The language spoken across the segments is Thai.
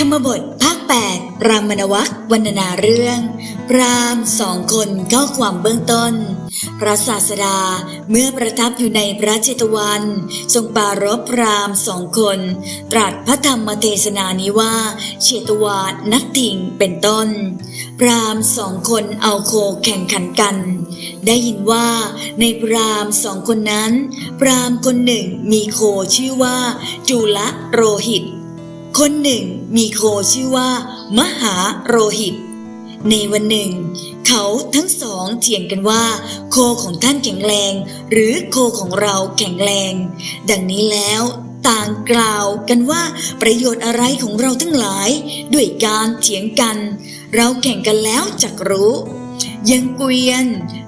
ธรรมบทภาค 8 รามนวักวรรณนาเรื่องพรามสองคนข้อความเบื้องต้น พระศาสดาเมื่อประทับอยู่ในพระเจตวัน ทรงปรารบพรามสองคน ตรัสพระธรรมเทศนานี้ว่าเชตวาดนักถิงเป็นต้น พรามสองคนเอาโคแข่งขันกัน ได้ยินว่าในพรามสองคนนั้น พรามคนหนึ่งมีโคชื่อว่า จุละโรหิต คนหนึ่งมีโคชื่อว่า มหาโรหิต ในวันหนึ่ง เขาทั้งสองเถียงกันว่า โคของท่านแข็งแรง หรือโคของเราแข็งแรง ดังนี้แล้วต่างกล่าวกันว่าประโยชน์อะไรของเราทั้งหลาย ด้วยการเถียงกัน เราแข่งกันแล้วจักรู้ ยังเกวียน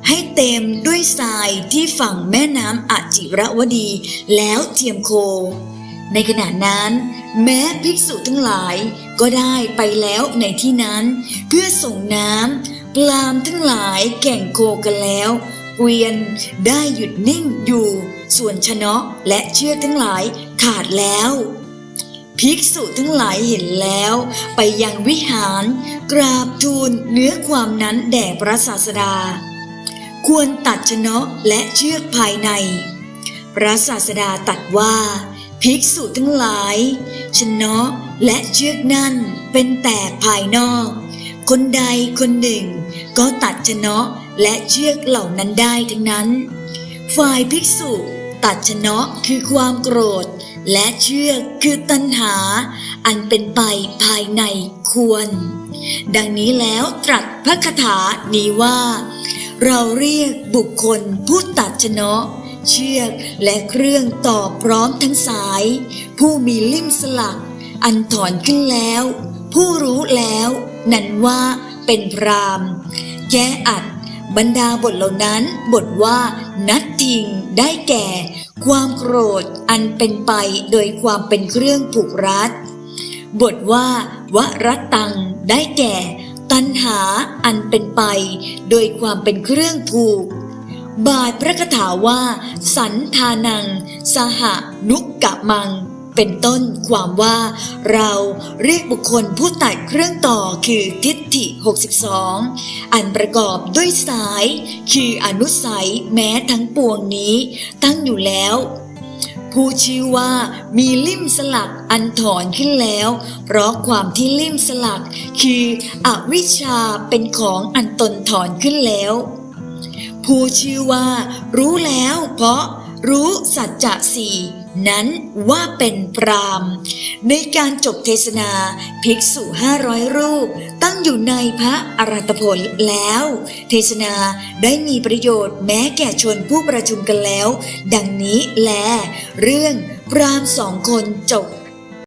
ให้เต็มด้วยทรายที่ฝั่งแม่น้ำอจิรวดี แล้วเทียมโค ในขณะนั้น แม้ภิกษุทั้งหลายก็ได้ไปแล้วในที่นั้น เพื่อส่งน้ำปลามทั้งหลายแข่งโคกันแล้วเกวียนได้หยุดนิ่งอยู่ ส่วนชนะและเชือกทั้งหลายขาดแล้ว ภิกษุทั้งหลายเห็นแล้ว ไปยังวิหาร กราบทูลเนื้อความนั้นแด่พระศาสดา ควรตัดชนะและเชือกภายใน พระศาสดาตัดว่า ภิกษุทั้งหลายชะเนาะและเชือกนั่นเป็นแต่ภายนอก คนใดคนหนึ่ง ก็ตัดชะเนาะและเชือกเหล่านั้นได้ทั้งนั้น ฝ่ายภิกษุตัดชะเนาะคือความโกรธ และเชือกคือตัณหา อันเป็นไปภายในควร ดังนี้แล้วตรัสพระคาถานี้ว่า เราเรียกบุคคลผู้ตัดชะเนาะ เชือกและเครื่องต่อพร้อมทั้งสาย ผู้มีลิ่มสลัก อันถอนขึ้นแล้ว ผู้รู้แล้ว นั่นว่าเป็นพรามแก้อัด บรรดาบทเหล่านั้นบทว่านัดทิงได้แก่ ความโกรธอันเป็นไปโดยความเป็นเครื่องผูกรัดบทว่าวรัตตังได้แก่ ตัณหาอันเป็นไป โดยความเป็นเครื่องผูก บาทพระคาถาว่า สันทานัง สหนุกกะมัง เป็นต้นความว่า เราเรียกบุคคลผู้ตัดเครื่องต่อคือทิฏฐิ 62 อันประกอบด้วยสาย คืออนุสัยแม้ทั้งปวงนี้ ตั้งอยู่แล้วผู้ชื่อว่ามีลิ่มสลักอันถอนขึ้นแล้ว เพราะความที่ลิ่มสลักคืออวิชชาเป็นของอันตนถอนขึ้นแล้ว ผู้ชื่อว่า รู้แล้วเพราะรู้สัจจะสี่นั้นว่าเป็นพรามในการจบเทศนาภิกษุห้าร้อยรูป ตั้งอยู่ในพระอรัตผลแล้ว เทศนาได้มีประโยชน์แม้แก่ชนผู้ประชุมกันแล้ว ดังนี้แล เรื่องพรามสองคนจบ